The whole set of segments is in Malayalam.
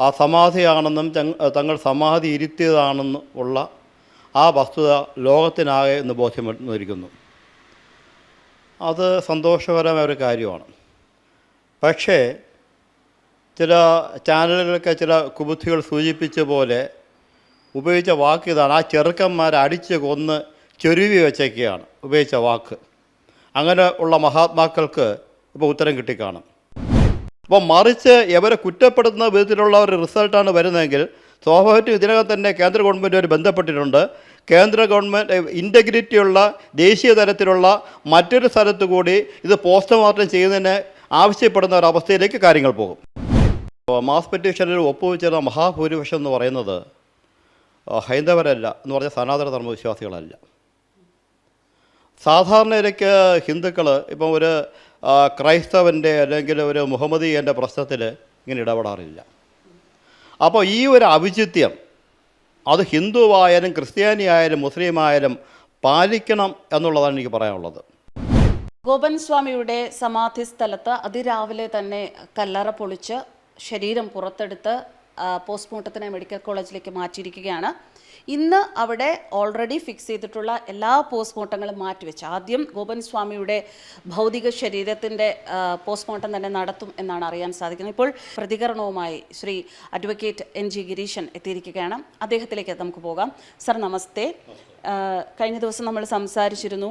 ആ സമാധിയാണെന്നും തങ്ങൾ സമാധി ഇരുത്തിയതാണെന്നും ഉള്ള ആ വസ്തുത ലോകത്തിനാകെ എന്ന് ബോധ്യപ്പെട്ടിരിക്കുന്നു അത് സന്തോഷകരമായ ഒരു കാര്യമാണ്. പക്ഷേ ചില ചാനലുകളൊക്കെ ചില കുബുദ്ധികൾ സൂചിപ്പിച്ച പോലെ ഉപയോഗിച്ച വാക്ക് ഇതാണ്. ആ ചെറുക്കന്മാരെ അടിച്ച് കൊന്ന് ചൊരുവി വെച്ചേക്കുകയാണ് ഉപയോഗിച്ച വാക്ക്. അങ്ങനെ ഉള്ള മഹാത്മാക്കൾക്ക് ഇപ്പോൾ ഉത്തരം കിട്ടിക്കാണും. അപ്പോൾ മറിച്ച് ഇവരെ കുറ്റപ്പെടുത്തുന്ന വിധത്തിലുള്ള ഒരു റിസൾട്ടാണ് വരുന്നതെങ്കിൽ സ്വാഭാവികമായിട്ടും ഇതിനകം തന്നെ കേന്ദ്ര ഗവൺമെന്റുമായി ബന്ധപ്പെട്ടിട്ടുണ്ട്. കേന്ദ്ര ഗവൺമെന്റ് ഇന്റഗ്രിറ്റിയുള്ള ദേശീയ തലത്തിലുള്ള മറ്റൊരു സ്ഥലത്ത് കൂടി ഇത് പോസ്റ്റ്മോർട്ടം ചെയ്യുന്നതിന് ആവശ്യപ്പെടുന്ന ഒരു അവസ്ഥയിലേക്ക് കാര്യങ്ങൾ പോകും. മാസ് പെറ്റീഷനിൽ ഒപ്പുവെച്ചിരുന്ന മഹാഭൂരിപക്ഷം എന്ന് പറയുന്നത് ഹൈന്ദവരല്ല എന്ന് പറഞ്ഞാൽ സനാതന ധർമ്മവിശ്വാസികളല്ല. സാധാരണ നിലയ്ക്ക് ഹിന്ദുക്കൾ ഇപ്പം ഒരു ക്രൈസ്തവന്റെ അല്ലെങ്കിൽ ഒരു മുഹമ്മദീയന്റെ പ്രശ്നത്തിൽ ഇങ്ങനെ ഇടപെടാറില്ല. അപ്പോൾ ഈ ഒരു ഔചിത്യം അത് ഹിന്ദുവായാലും ക്രിസ്ത്യാനി ആയാലും മുസ്ലിം ആയാലും പാലിക്കണം എന്നുള്ളതാണ് എനിക്ക് പറയാനുള്ളത്. ഗോപൻ സ്വാമിയുടെ സമാധി സ്ഥലത്ത് അതിരാവിലെ തന്നെ കല്ലറ പൊളിച്ച് ശരീരം പുറത്തെടുത്ത് പോസ്റ്റ്മോർട്ടത്തിന് മെഡിക്കൽ കോളേജിലേക്ക് മാറ്റിയിരിക്കുകയാണ്. ഇന്ന് അവിടെ ഓൾറെഡി ഫിക്സ് ചെയ്തിട്ടുള്ള എല്ലാ പോസ്റ്റ്മോർട്ടങ്ങളും മാറ്റിവെച്ച്. ആദ്യം ഗോപൻ സ്വാമിയുടെ ഭൗതിക ശരീരത്തിന്റെ പോസ്റ്റ്മോർട്ടം തന്നെ നടത്തും എന്നാണ് അറിയാൻ സാധിക്കുന്നത്. ഇപ്പോൾ പ്രതികരണവുമായി Shri advocate N G Gireeshan എത്തിയിരിക്കുകയാണ്. അദ്ദേഹത്തിലേക്ക് നമുക്ക് പോകാം. സർ നമസ്തേ. കഴിഞ്ഞ ദിവസം നമ്മൾ സംസാരിച്ചിരുന്നു.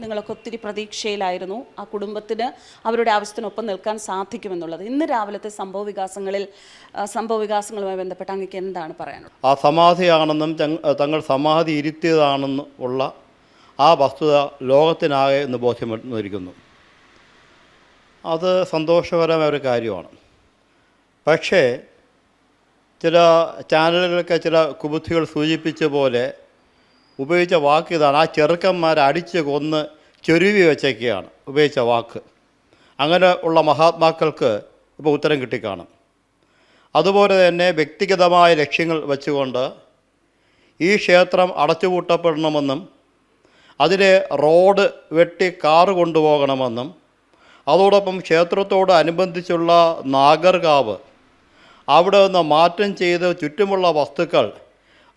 നിങ്ങളൊക്കെ ഒത്തിരി പ്രതീക്ഷയിലായിരുന്നു ആ കുടുംബത്തിന് അവരുടെ ആവശ്യത്തിനൊപ്പം നിൽക്കാൻ സാധിക്കുമെന്നുള്ളത്. ഇന്ന് രാവിലത്തെ സംഭവ വികാസങ്ങളിൽ സംഭവ വികാസങ്ങളുമായി ബന്ധപ്പെട്ട് അങ്ങക്ക് എന്താണ് പറയാനുള്ളത്? ആ സമാധിയാണെന്നും തങ്ങൾ സമാധി ഇരുത്തിയതാണെന്നും ഉള്ള ആ വസ്തുത ലോകത്തിനാകെ ഇന്ന് ബോധ്യപ്പെട്ടിരിക്കുന്നു അത് സന്തോഷകരമായ ഒരു കാര്യമാണ്. പക്ഷേ ചില ചാനലുകളൊക്കെ ചില കുബുദ്ധികൾ സൂചിപ്പിച്ച പോലെ ഉപയോഗിച്ച വാക്ക് ഇതാണ്. ആ ചെറുക്കന്മാരെ അടിച്ച് കൊന്ന് ചൊരുവി വെച്ചേക്കുകയാണ്. ഉപയോഗിച്ച വാക്ക്. അങ്ങനെ ഉള്ള മഹാത്മാക്കൾക്ക് ഇപ്പോൾ ഉത്തരം കിട്ടിക്കാണും. അതുപോലെ തന്നെ വ്യക്തിഗതമായ ലക്ഷ്യങ്ങൾ വെച്ചുകൊണ്ട് ഈ ക്ഷേത്രം അടച്ചുപൂട്ടപ്പെടണമെന്നും അതിലെ റോഡ് വെട്ടി കാറ് കൊണ്ടുപോകണമെന്നും അതോടൊപ്പം ക്ഷേത്രത്തോട് അനുബന്ധിച്ചുള്ള നാഗർകാവ് അവിടെ നിന്ന് മാറ്റം ചെയ്ത് ചുറ്റുമുള്ള വസ്തുക്കൾ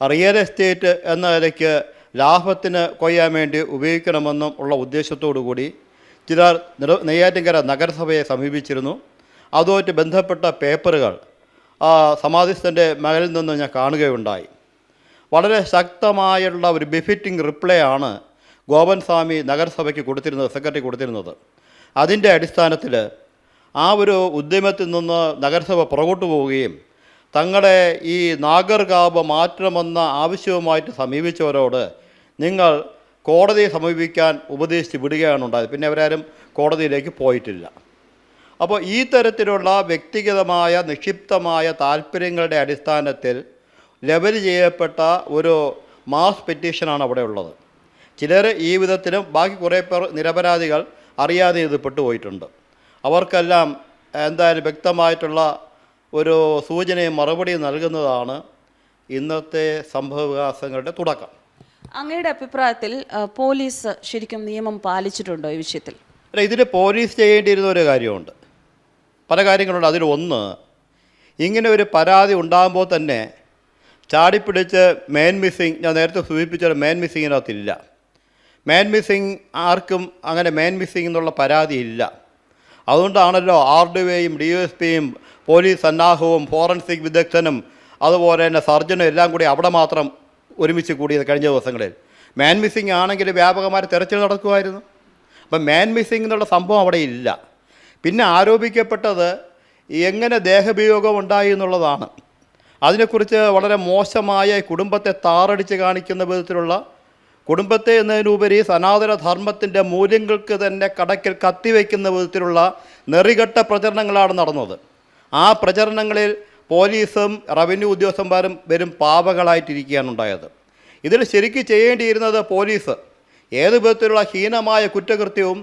റിയൽ എസ്റ്റേറ്റ് എന്ന നിലയ്ക്ക് ലാഭത്തിന് കൊയ്യാൻ വേണ്ടി ഉപയോഗിക്കണമെന്നും ഉള്ള ഉദ്ദേശത്തോടു കൂടി ചിലർ നെയ്യാറ്റിൻകര നഗരസഭയെ സമീപിച്ചിരുന്നു. അതുമായിട്ട് ബന്ധപ്പെട്ട പേപ്പറുകൾ സമാധിസ്ഥന്റെ മകളിൽ നിന്ന് ഞാൻ കാണുകയുണ്ടായി. വളരെ ശക്തമായുള്ള ഒരു ബിഫിറ്റിംഗ് റിപ്ലൈ ആണ് ഗോപൻ സ്വാമി നഗരസഭയ്ക്ക് കൊടുത്തിരുന്നത് സെക്രട്ടറി കൊടുത്തിരുന്നത്. അതിന്റെ അടിസ്ഥാനത്തിൽ ആ ഒരു ഉദ്യമത്തിൽ നിന്ന് നഗരസഭ പുറകോട്ട് പോവുകയും തങ്ങളെ ഈ നാഗർകാവ് മാറ്റണമെന്ന ആവശ്യവുമായിട്ട് സമീപിച്ചവരോട് നിങ്ങൾ കോടതിയെ സമീപിക്കാൻ ഉപദേശിച്ച് വിടുകയാണ് ഉണ്ടായത്. പിന്നെ അവരാരും കോടതിയിലേക്ക് പോയിട്ടില്ല. അപ്പോൾ ഈ തരത്തിലുള്ള വ്യക്തിഗതമായ നിക്ഷിപ്തമായ താല്പര്യങ്ങളുടെ അടിസ്ഥാനത്തിൽ ലെവൽ ചെയ്യപ്പെട്ട ഒരു മാസ് പെറ്റീഷനാണ് അവിടെ ഉള്ളത്. ചിലർ ഈ വിധത്തിലും ബാക്കി കുറേ പേർ നിരപരാധികൾ അറിയാതെ ഇത് പെട്ടുപോയിട്ടുണ്ട്. അവർക്കെല്ലാം എന്തായാലും വ്യക്തമായിട്ടുള്ള ഒരു സൂചനയും മറുപടിയും നൽകുന്നതാണ് ഇന്നത്തെ സംഭവവികാസങ്ങളുടെ തുടക്കം. അങ്ങയുടെ അഭിപ്രായത്തിൽ പോലീസ് ശരിക്കും നിയമം പാലിച്ചിട്ടുണ്ടോ ഈ വിഷയത്തിൽ? അല്ല ഇതിന് പോലീസ് ചെയ്യേണ്ടിയിരുന്ന ഒരു കാര്യമുണ്ട്. പല കാര്യങ്ങളുണ്ട്. അതിൽ ഒന്ന് ഇങ്ങനെ ഒരു പരാതി ഉണ്ടാകുമ്പോൾ തന്നെ ചാടിപ്പിടിച്ച് മേൻ മിസ്സിങ് ഞാൻ നേരത്തെ സൂചിപ്പിച്ച മേൻ മിസ്സിങ്ങിനകത്തില്ല മേൻ മിസ്സിങ് ആർക്കും അങ്ങനെ മേൻ മിസ്സിങ് എന്നുള്ള പരാതിയില്ല അതുകൊണ്ടാണല്ലോ ആർ ഡി വൈയും ഡി എസ് പിയും പോലീസ് സന്നാഹവും ഫോറൻസിക് വിദഗ്ധനും അതുപോലെ തന്നെ സർജനും എല്ലാം കൂടി അവിടെ മാത്രം ഒരുമിച്ച് കൂടിയത് കഴിഞ്ഞ ദിവസങ്ങളിൽ. മാൻ മിസ്സിങ് ആണെങ്കിൽ വ്യാപകമായ തെരച്ചിൽ നടക്കുമായിരുന്നു. അപ്പം മാൻ മിസ്സിംഗ് എന്നുള്ള സംഭവം അവിടെ ഇല്ല. പിന്നെ ആരോപിക്കപ്പെട്ടത് എങ്ങനെ ദേഹവിയോഗം ഉണ്ടായി എന്നുള്ളതാണ്. അതിനെക്കുറിച്ച് വളരെ മോശമായ കുടുംബത്തെ താറടിച്ച് കാണിക്കുന്ന വിധത്തിലുള്ള കുടുംബത്തെ എന്നതിനുപരി സനാതന ധർമ്മത്തിന്റെ മൂല്യങ്ങൾക്ക് തന്നെ കടക്കിൽ കത്തിവെക്കുന്ന വിധത്തിലുള്ള നെറികെട്ട പ്രചരണങ്ങളാണ് നടന്നത്. ആ പ്രചരണങ്ങളിൽ പോലീസും റവന്യൂ ഉദ്യോഗസ്ഥന്മാരും വരും പാവകളായിട്ടിരിക്കുകയാണ് ഉണ്ടായത്. ഇതിൽ ശരിക്കും ചെയ്യേണ്ടിയിരുന്നത് പോലീസ്. ഏത് വിധത്തിലുള്ള ഹീനമായ കുറ്റകൃത്യവും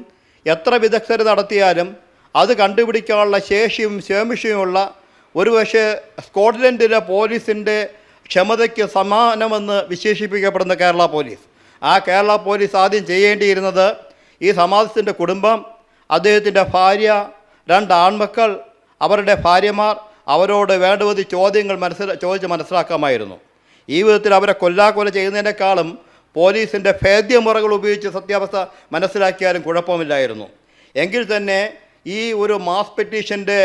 എത്ര വിദഗ്ധർ നടത്തിയാലും അത് കണ്ടുപിടിക്കാനുള്ള ശേഷിയും ശേമിഷയുമുള്ള ഒരുപക്ഷെ സ്കോട്ട്ലൻഡിലെ പോലീസിന്റെ ക്ഷമതയ്ക്ക് സമാനമെന്ന് വിശേഷിപ്പിക്കപ്പെടുന്ന കേരള പോലീസ്. ആ കേരള പോലീസ് ആദ്യം ചെയ്യേണ്ടിയിരുന്നത് ഈ സമാജത്തിന്റെ കുടുംബം അദ്ദേഹത്തിന്റെ ഭാര്യ രണ്ട് ആൺമക്കൾ അവരുടെ ഭാര്യമാർ അവരോട് വേണ്ടവധി ചോദ്യങ്ങൾ മനസ്സില ചോദിച്ച് മനസ്സിലാക്കാമായിരുന്നു. ഈ വിധത്തിൽ അവരെ കൊല്ലാക്കൊല ചെയ്യുന്നതിനേക്കാളും പോലീസിന്റെ ഭേദ്യമുറകൾ ഉപയോഗിച്ച് സത്യാവസ്ഥ മനസ്സിലാക്കിയാലും കുഴപ്പമില്ലായിരുന്നു. എങ്കിൽ തന്നെ ഈ ഒരു മാസ് പെറ്റീഷന്റെ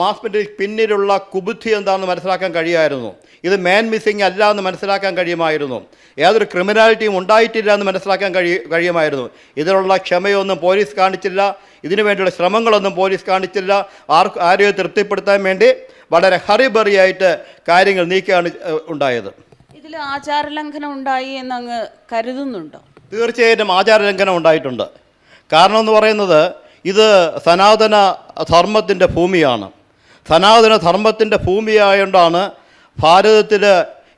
മാസ് പെറ്റീഷൻ പിന്നിലുള്ള കുബുദ്ധി എന്താണെന്ന് മനസ്സിലാക്കാൻ കഴിയുമായിരുന്നു ഇത് മാൻ മിസ്സിങ് അല്ല എന്ന് മനസ്സിലാക്കാൻ കഴിയുമായിരുന്നു. യാതൊരു ക്രിമിനാലിറ്റിയും ഉണ്ടായിട്ടില്ല എന്ന് മനസ്സിലാക്കാൻ കഴി കഴിയുമായിരുന്നു. ഇതിനുള്ള ക്ഷമയൊന്നും പോലീസ് കാണിച്ചില്ല. ഇതിനു വേണ്ടിയുള്ള ശ്രമങ്ങളൊന്നും പോലീസ് കാണിച്ചില്ല. ആർക്ക് ആരെയും തൃപ്തിപ്പെടുത്താൻ വേണ്ടി വളരെ ഹറിബറിയായിട്ട് കാര്യങ്ങൾ നീക്കുകയാണ് ഉണ്ടായത്. ഇതിൽ ആചാരലംഘനം ഉണ്ടായി എന്നങ്ങ് കരുതുന്നുണ്ടോ? തീർച്ചയായിട്ടും ആചാരലംഘനം ഉണ്ടായിട്ടുണ്ട്. കാരണം എന്ന് പറയുന്നത് ഇത് സനാതന ധർമ്മത്തിന്റെ ഭൂമിയാണ്. സനാതന ധർമ്മത്തിന്റെ ഭൂമിയായതുകൊണ്ടാണ് ഭാരതത്തിൽ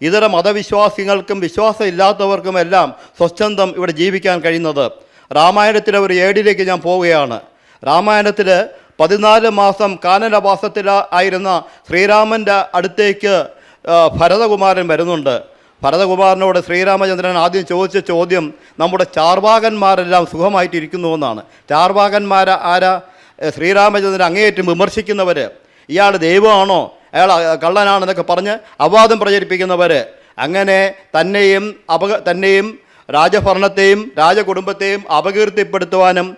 ഇതര മതവിശ്വാസികൾക്കും വിശ്വാസം ഇല്ലാത്തവർക്കും എല്ലാം സ്വച്ഛന്തം ഇവിടെ ജീവിക്കാൻ കഴിയുന്നത്. രാമായണത്തിലെ ഒരു ഏടിലേക്ക് ഞാൻ പോവുകയാണ്. രാമായണത്തിൽ പതിനാല് മാസം കാനനവാസത്തിൽ ആയിരുന്ന ശ്രീരാമന്റെ അടുത്തേക്ക് ഭരതകുമാരൻ വരുന്നുണ്ട്. ഭരതകുമാരനോട് ശ്രീരാമചന്ദ്രൻ ആദ്യം ചോദിച്ച ചോദ്യം നമ്മുടെ ചാർവാകന്മാരെല്ലാം സുഖമായിട്ടിരിക്കുന്നു എന്നാണ്. ചാർവാകന്മാർ ആരാ? ശ്രീരാമചന്ദ്രൻ അങ്ങേയറ്റം വിമർശിക്കുന്നവർ ഇയാൾ ദൈവമാണോ? അയാൾ കള്ളനാണെന്നൊക്കെ പറഞ്ഞ് അപവാദം പ്രചരിപ്പിക്കുന്നവർ അങ്ങനെ തന്നെയും അപക തന്നെയും രാജഭരണത്തെയും രാജകുടുംബത്തെയും അപകീർത്തിപ്പെടുത്തുവാനും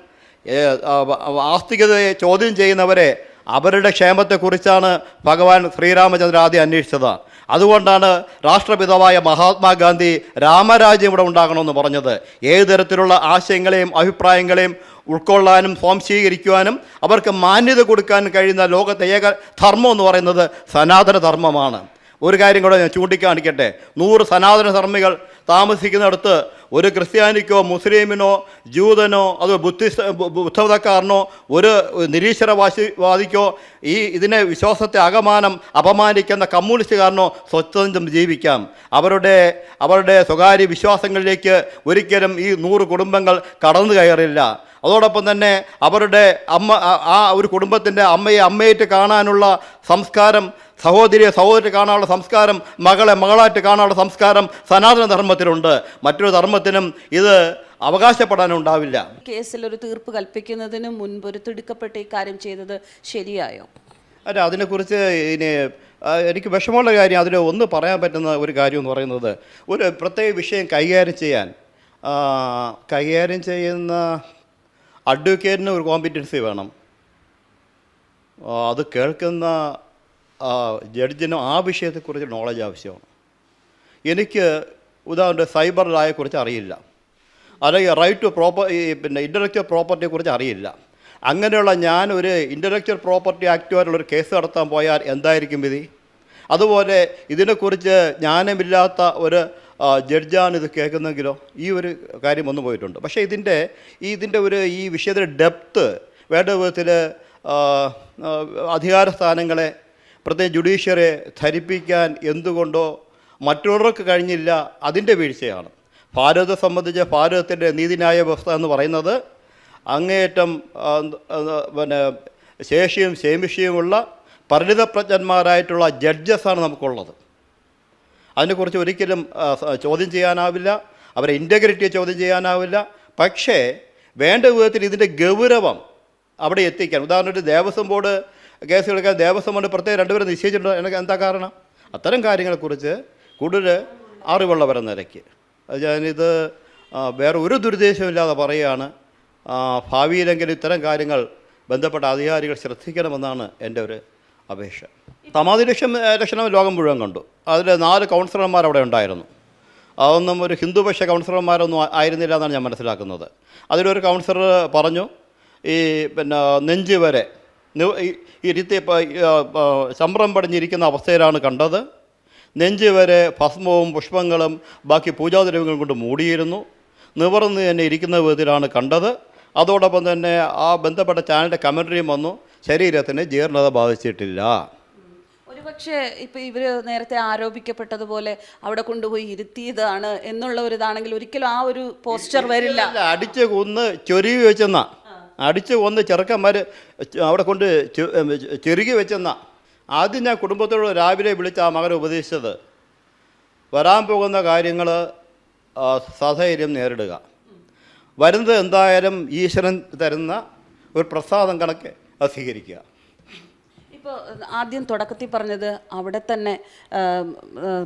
ആസ്തികതയെ ചോദ്യം ചെയ്യുന്നവരെ അവരുടെ ക്ഷേമത്തെക്കുറിച്ചാണ് ഭഗവാൻ ശ്രീരാമചന്ദ്ര ആദ്യം അന്വേഷിച്ചത്. അതുകൊണ്ടാണ് രാഷ്ട്രപിതാവായ മഹാത്മാഗാന്ധി രാമരാജ്യം ഇവിടെ ഉണ്ടാകണമെന്ന് പറഞ്ഞത്. ഏത് തരത്തിലുള്ള ആശയങ്ങളെയും അഭിപ്രായങ്ങളെയും ഉൾക്കൊള്ളാനും സ്വാംശീകരിക്കുവാനും അവർക്ക് മാന്യത കൊടുക്കാൻ കഴിയുന്ന ലോകത്തെ ഏക ധർമ്മം എന്ന് പറയുന്നത് സനാതന ധർമ്മമാണ്. ഒരു കാര്യം കൂടെ ഞാൻ ചൂണ്ടിക്കാണിക്കട്ടെ. നൂറ് സനാതന ധർമ്മികൾ താമസിക്കുന്നിടത്ത് ഒരു ക്രിസ്ത്യാനിക്കോ മുസ്ലിമിനോ ജൂതനോ അതോ ബുദ്ധിസ്റ്റ് ബുദ്ധമതക്കാരനോ ഒരു നിരീശ്വരവാസി വാദിക്കോ ഈ ഇതിനെ വിശ്വാസത്തെ അകമാനം അപമാനിക്കുന്ന കമ്മ്യൂണിസ്റ്റുകാരനോ സ്വച്ഛന്തം ജീവിക്കാം. അവരുടെ അവരുടെ സ്വകാര്യ വിശ്വാസങ്ങളിലേക്ക് ഒരിക്കലും ഈ നൂറ് കുടുംബങ്ങൾ കടന്നു കയറില്ല. അതോടൊപ്പം തന്നെ അവരുടെ അമ്മ ആ- ഒരു കുടുംബത്തിന്റെ അമ്മയെ അമ്മയായിട്ട് കാണാനുള്ള സംസ്കാരം സഹോദരിയെ സഹോദരി കാണാനുള്ള സംസ്കാരം മകളെ മകളായിട്ട് കാണാനുള്ള സംസ്കാരം സനാതന ധർമ്മത്തിലുണ്ട് മറ്റൊരു ധർമ്മത്തിനും ഇത് അവകാശപ്പെടാനുണ്ടാവില്ല. കേസിൽ ഒരു തീർപ്പ് കൽപ്പിക്കുന്നതിന് മുൻപ് ഒരു തിടുക്കപ്പെട്ട് ഈ കാര്യം ചെയ്തത് ശരിയായോ? അല്ല അതിനെക്കുറിച്ച് ഇനി എനിക്ക് വിഷമമുള്ള കാര്യം അതിൽ ഒന്ന് പറയാൻ പറ്റുന്ന ഒരു കാര്യം എന്ന് പറയുന്നത് ഒരു പ്രത്യേക വിഷയം കൈകാര്യം ചെയ്യാൻ കൈകാര്യം ചെയ്യുന്ന അഡ്വക്കേറ്റിന് ഒരു കോമ്പിറ്റൻസി വേണം. അത് കേൾക്കുന്ന ജഡ്ജിന് ആ വിഷയത്തെക്കുറിച്ച് നോളജ് ആവശ്യമാണ്. എനിക്ക് ഉദാഹരണം സൈബർ ലായെക്കുറിച്ച് അറിയില്ല. അല്ലെങ്കിൽ റൈറ്റ് ടു പ്രോപ്പർ പിന്നെ ഇന്റലക്ച്വൽ പ്രോപ്പർട്ടിയെക്കുറിച്ച് അറിയില്ല. അങ്ങനെയുള്ള ഞാൻ ഒരു ഇന്റലക്ച്വൽ പ്രോപ്പർട്ടി ആക്റ്റുമായിട്ടുള്ളൊരു കേസ് നടത്താൻ പോയാൽ എന്തായിരിക്കും വിധി? അതുപോലെ ഇതിനെക്കുറിച്ച് ജ്ഞാനമില്ലാത്ത ഒരു ജഡ്ജാണ് ഇത് കേൾക്കുന്നെങ്കിലോ ഈ ഒരു കാര്യം വന്നു പോയിട്ടുണ്ട്. പക്ഷേ ഇതിന്റെ ഈ ഇതിന്റെ ഒരു ഈ വിഷയത്തിന്റെ ഡെപ്ത്ത് വേണ്ട വിധത്തിൽ അധികാര സ്ഥാനങ്ങളെ പ്രത്യേക ജുഡീഷ്യറെ ധരിപ്പിക്കാൻ എന്തുകൊണ്ടോ മറ്റുള്ളവർക്ക് കഴിഞ്ഞില്ല അതിന്റെ വീഴ്ചയാണ്. ഭാരതത്തെ സംബന്ധിച്ച് ഭാരതത്തിന്റെ നീതിന്യായ വ്യവസ്ഥ എന്ന് പറയുന്നത് അങ്ങേയറ്റം പിന്നെ ശേഷിയും ശേമിഷിയുമുള്ള പരിണിതപ്രജ്ഞന്മാരായിട്ടുള്ള ജഡ്ജസാണ് നമുക്കുള്ളത്. അതിനെക്കുറിച്ച് ഒരിക്കലും ചോദ്യം ചെയ്യാനാവില്ല അവരെ ഇന്റഗ്രിറ്റിയെ ചോദ്യം ചെയ്യാനാവില്ല. പക്ഷേ വേണ്ട വിധത്തിൽ ഇതിന്റെ ഗൗരവം അവിടെ എത്തിക്കാൻ. ഉദാഹരണത്തിന് ദേവസ്വം ബോർഡ് കേസുകളൊക്കെ ദേവസ്വം ബോർഡ് പ്രത്യേകം രണ്ടുപേരും നിശ്ചയിച്ചിട്ടുണ്ട്. എനിക്ക് എന്താ കാരണം? അത്തരം കാര്യങ്ങളെക്കുറിച്ച് കൂടുതൽ അറിവുള്ളവരെ അത് ഞാനിത് വേറെ ഒരു ദുരുദ്ദേശമില്ലാതെ പറയുകയാണ്. ഭാവിയിലെങ്കിലും ഇത്തരം കാര്യങ്ങൾ ബന്ധപ്പെട്ട അധികാരികൾ ശ്രദ്ധിക്കണമെന്നാണ് എന്റെ ഒരു അപേക്ഷ. സമാധി ലക്ഷ്യം ലക്ഷണം ലോകം മുഴുവൻ കണ്ടു. അതിൽ നാല് കൗൺസിലർമാർ അവിടെ ഉണ്ടായിരുന്നു. അതൊന്നും ഒരു ഹിന്ദുപക്ഷ കൗൺസിലർമാരൊന്നും ആയിരുന്നില്ല എന്നാണ് ഞാൻ മനസ്സിലാക്കുന്നത്. അതിലൊരു കൗൺസിലർ പറഞ്ഞു ഈ പിന്നെ നെഞ്ച് വരെ ഇരുത്തി ചമ്രം പടിഞ്ഞിരിക്കുന്ന അവസ്ഥയിലാണ് കണ്ടത്. നെഞ്ച് വരെ ഭസ്മവും പുഷ്പങ്ങളും ബാക്കി പൂജാദ്രവ്യങ്ങളും കൊണ്ട് മൂടിയിരുന്നു. നിവർന്ന് തന്നെ ഇരിക്കുന്ന വിധത്തിലാണ് കണ്ടത്. അതോടൊപ്പം തന്നെ ആ ബന്ധപ്പെട്ട ചാനലിന്റെ കമന്ററിയും വന്നു. ശരീരത്തിന് ജീർണത ബാധിച്ചിട്ടില്ല. പക്ഷേ ഇപ്പൊ ഇവർ നേരത്തെ ആരോപിക്കപ്പെട്ടതുപോലെ അവിടെ കൊണ്ടുപോയി ഇരുത്തിയതാണ് എന്നുള്ള ഒരു ഇതാണെങ്കിൽ ഒരിക്കലും ആ ഒരു പോസ്റ്റർ വരില്ല. അടിച്ച് കൊന്ന് ചൊരുകി വെച്ചെന്ന. അടിച്ച് കൊന്ന് ചെറുക്കന്മാർ അവിടെ കൊണ്ട് ചെ- ഉം, ചെറുകി വെച്ചെന്ന. ആദ്യം ഞാൻ കുടുംബത്തോട് രാവിലെ വിളിച്ച് ആ മകനെ ഉപദേശിച്ചത്. വരാൻ പോകുന്ന കാര്യങ്ങൾ സധൈര്യം നേരിടുക. വരുന്നത് എന്തായാലും ഈശ്വരൻ തരുന്ന ഒരു പ്രസാദം കണക്ക് അത് സ്വീകരിക്കുക ഇപ്പോൾ ആദ്യം തുടക്കത്തിൽ പറഞ്ഞത് അവിടെ തന്നെ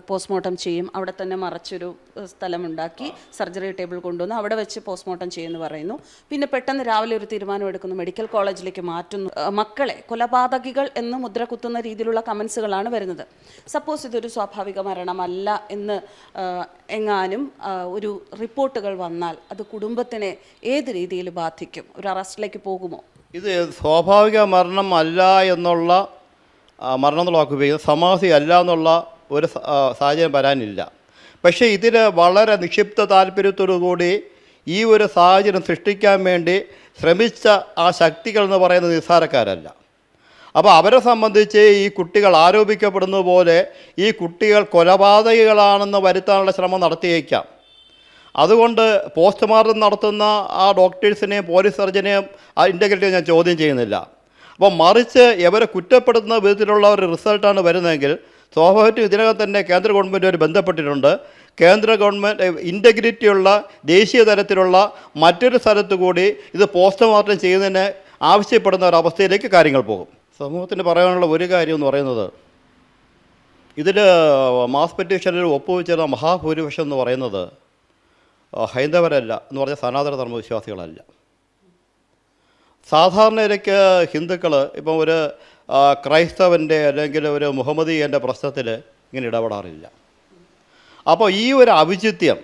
പോസ്റ്റ്മോർട്ടം ചെയ്യും. അവിടെ തന്നെ മറച്ചൊരു സ്ഥലമുണ്ടാക്കി സർജറി ടേബിൾ കൊണ്ടുവന്ന് അവിടെ വെച്ച് പോസ്റ്റ്മോർട്ടം ചെയ്യുമെന്ന് പറയുന്നു. പിന്നെ പെട്ടെന്ന് രാവിലെ ഒരു തീരുമാനം എടുക്കുന്നു. മെഡിക്കൽ കോളേജിലേക്ക് മാറ്റുന്നു. മക്കളെ കൊലപാതകികൾ എന്ന് മുദ്ര കുത്തുന്ന രീതിയിലുള്ള കമൻസുകളാണ് വരുന്നത്. സപ്പോസ് ഇതൊരു സ്വാഭാവിക മരണമല്ല എന്ന് എങ്ങാനും ഒരു റിപ്പോർട്ടുകൾ വന്നാൽ അത് കുടുംബത്തിനെ ഏത് രീതിയിൽ ബാധിക്കും? ഒരു അറസ്റ്റിലേക്ക് പോകുമോ? ഇത് സ്വാഭാവിക മരണം അല്ല എന്നുള്ള മരണം എന്നുള്ള വാക്ക് ഉപയോഗിക്കുന്നത് അല്ല എന്നുള്ള ഒരു സാഹചര്യം വരാനില്ല. പക്ഷേ ഇതിൽ വളരെ നിക്ഷിപ്ത താല്പര്യത്തോടു കൂടി ഈ ഒരു സാഹചര്യം സൃഷ്ടിക്കാൻ വേണ്ടി ശ്രമിച്ച ആ ശക്തികൾ എന്ന് പറയുന്ന നിസ്സാരക്കാരല്ല. അപ്പോൾ അവരെ സംബന്ധിച്ച് ഈ കുട്ടികൾ ആരോപിക്കപ്പെടുന്ന പോലെ ഈ കുട്ടികൾ കൊലപാതകികളാണെന്ന് വരുത്താനുള്ള ശ്രമം നടത്തിയേക്കാം. അതുകൊണ്ട് പോസ്റ്റ്മോർട്ടം നടത്തുന്ന ആ ഡോക്ടേഴ്സിനെയും പോലീസ് സർജനെയും ആ ഇന്റഗ്രിറ്റി ഞാൻ ചോദ്യം ചെയ്യുന്നില്ല. അപ്പോൾ മറിച്ച് ഇവരെ കുറ്റപ്പെടുത്തുന്ന വിധത്തിലുള്ള ഒരു റിസൾട്ടാണ് വരുന്നതെങ്കിൽ സ്വാഭാവികമായിട്ടും ഇതിനകം തന്നെ കേന്ദ്ര ഗവൺമെന്റ് ബന്ധപ്പെട്ടിട്ടുണ്ട്. കേന്ദ്ര ഗവൺമെന്റ് ഇന്റഗ്രിറ്റിയുള്ള ദേശീയ തലത്തിലുള്ള മറ്റൊരു സ്ഥലത്ത് കൂടി ഇത് പോസ്റ്റ്മോർട്ടം ചെയ്യുന്നതിന് ആവശ്യപ്പെടുന്ന ഒരു അവസ്ഥയിലേക്ക് കാര്യങ്ങൾ പോകും. സമൂഹത്തിന് പറയാനുള്ള ഒരു കാര്യം എന്ന് പറയുന്നത് ഇതിൽ മാസ് പെറ്റീഷനിൽ ഒപ്പുവെച്ചിരുന്ന മഹാഭൂരിപക്ഷം എന്ന് പറയുന്നത് ഹൈന്ദവരല്ല എന്ന് പറഞ്ഞാൽ സനാതന ധർമ്മവിശ്വാസികളല്ല. സാധാരണ നിലയ്ക്ക് ഹിന്ദുക്കൾ ഇപ്പം ഒരു ക്രൈസ്തവന്റെ അല്ലെങ്കിൽ ഒരു മുഹമ്മദീയന്റെ പ്രശ്നത്തിൽ ഇങ്ങനെ ഇടപെടാറില്ല. അപ്പോൾ ഈ ഒരു ഔചിത്യം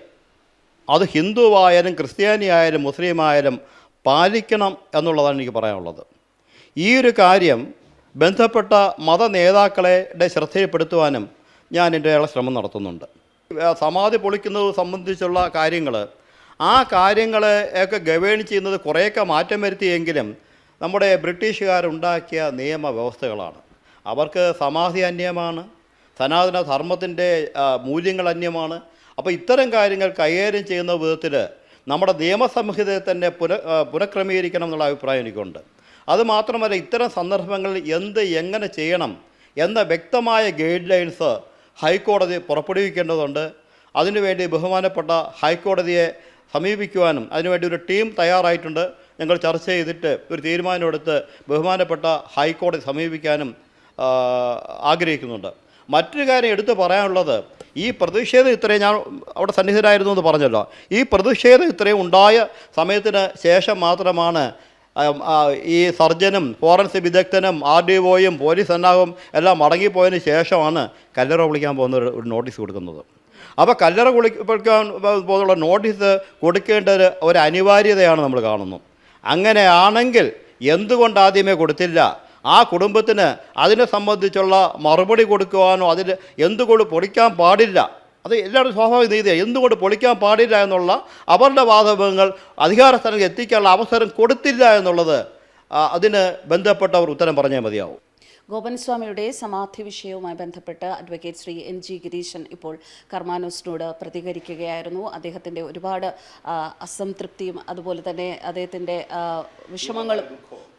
അത് ഹിന്ദുവായാലും ക്രിസ്ത്യാനി ആയാലും മുസ്ലിം ആയാലും പാലിക്കണം എന്നുള്ളതാണ് എനിക്ക് പറയാനുള്ളത്. ഈ ഒരു കാര്യം ബന്ധപ്പെട്ട മത നേതാക്കളുടെ ശ്രദ്ധയിൽപ്പെടുത്തുവാനും ഞാൻ എന്റെ ശ്രമം നടത്തുന്നുണ്ട്. സമാധി പൊളിക്കുന്നത് സംബന്ധിച്ചുള്ള കാര്യങ്ങൾ ആ കാര്യങ്ങളെ ഒക്കെ ഗവേൺ ചെയ്യുന്നത് കുറേയൊക്കെ മാറ്റം വരുത്തിയെങ്കിലും നമ്മുടെ ബ്രിട്ടീഷുകാരുണ്ടാക്കിയ നിയമവ്യവസ്ഥകളാണ്. അവർക്ക് സമാധി അന്യമാണ് സനാതന ധർമ്മത്തിന്റെ മൂല്യങ്ങൾ അന്യമാണ്. അപ്പോൾ ഇത്തരം കാര്യങ്ങൾ കൈകാര്യം ചെയ്യുന്ന വിധത്തിൽ നമ്മുടെ നിയമസംഹിതയെ തന്നെ പുന പുനഃക്രമീകരിക്കണം എന്നുള്ള അഭിപ്രായം എനിക്കുണ്ട്. അതുമാത്രമല്ല ഇത്തരം സന്ദർഭങ്ങളിൽ എന്ത് എങ്ങനെ ചെയ്യണം എന്ന വ്യക്തമായ ഗൈഡ് ലൈൻസ് ഹൈക്കോടതി പുറപ്പെടുവിക്കേണ്ടതുണ്ട്. അതിനുവേണ്ടി ബഹുമാനപ്പെട്ട ഹൈക്കോടതിയെ സമീപിക്കുവാനും അതിനുവേണ്ടി ഒരു ടീം തയ്യാറായിട്ടുണ്ട്. ഞങ്ങൾ ചർച്ച ചെയ്തിട്ട് ഒരു തീരുമാനമെടുത്ത് ബഹുമാനപ്പെട്ട ഹൈക്കോടതി സമീപിക്കാനും ആഗ്രഹിക്കുന്നുണ്ട്. മറ്റൊരു കാര്യം എടുത്തു പറയാനുള്ളത് ഈ പ്രതിഷേധം ഇത്രയും ഞാൻ അവിടെ സന്നിഹിതരായിരുന്നു എന്ന് പറഞ്ഞല്ലോ. ഈ പ്രതിഷേധം ഇത്രയും ഉണ്ടായ സമയത്തിന് ശേഷം മാത്രമാണ് ഈ സർജനും ഫോറൻസിക് വിദഗ്ധനും ആർ ഡി ഒയും പോലീസ് സന്നാഹവും എല്ലാം മടങ്ങിപ്പോയതിന് ശേഷമാണ് കല്ലറ വിളിക്കാൻ പോകുന്ന ഒരു നോട്ടീസ് കൊടുക്കുന്നത്. അപ്പോൾ കല്ലറ കുളിക്കാൻ പോകുന്ന നോട്ടീസ് കൊടുക്കേണ്ട ഒരു അനിവാര്യതയാണ് നമ്മൾ കാണുന്നത് അങ്ങനെയാണെങ്കിൽ എന്തുകൊണ്ട് ആദ്യമേ കൊടുത്തില്ല? ആ കുടുംബത്തിന് അതിനെ സംബന്ധിച്ചുള്ള മറുപടി കൊടുക്കുവാനോ അതിൽ എന്തുകൊണ്ട് പൊളിക്കാൻ പാടില്ല? അത് എല്ലാവരും സ്വാഭാവിക നീതിയാണ് എന്തുകൊണ്ട് പൊളിക്കാൻ പാടില്ല എന്നുള്ള അവരുടെ വാദങ്ങൾ അധികാര സ്ഥലത്ത് എത്തിക്കാനുള്ള അവസരം കൊടുത്തില്ല എന്നുള്ളത് അതിന് ബന്ധപ്പെട്ടവർ ഉത്തരം പറഞ്ഞാൽ മതിയാവും. ഗോപൻ സ്വാമിയുടെ സമാധി വിഷയവുമായി ബന്ധപ്പെട്ട് advocate Shri N G Gireeshan ഇപ്പോൾ കർമാനോസിനോട് പ്രതികരിക്കുകയായിരുന്നു. അദ്ദേഹത്തിന്റെ ഒരുപാട് അസംതൃപ്തിയും അതുപോലെ തന്നെ അദ്ദേഹത്തിന്റെ വിഷമങ്ങളും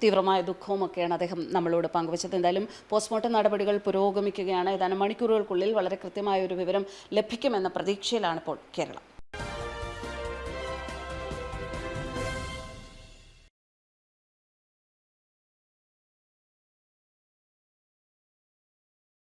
തീവ്രമായ ദുഃഖവും ഒക്കെയാണ് അദ്ദേഹം നമ്മളോട് പങ്കുവച്ചത്. എന്തായാലും പോസ്റ്റ്മോർട്ടം നടപടികൾ പുരോഗമിക്കുകയാണ്. ഏതാനും മണിക്കൂറുകൾക്കുള്ളിൽ വളരെ കൃത്യമായ ഒരു വിവരം ലഭിക്കുമെന്ന പ്രതീക്ഷയിലാണ് ഇപ്പോൾ കേരളം.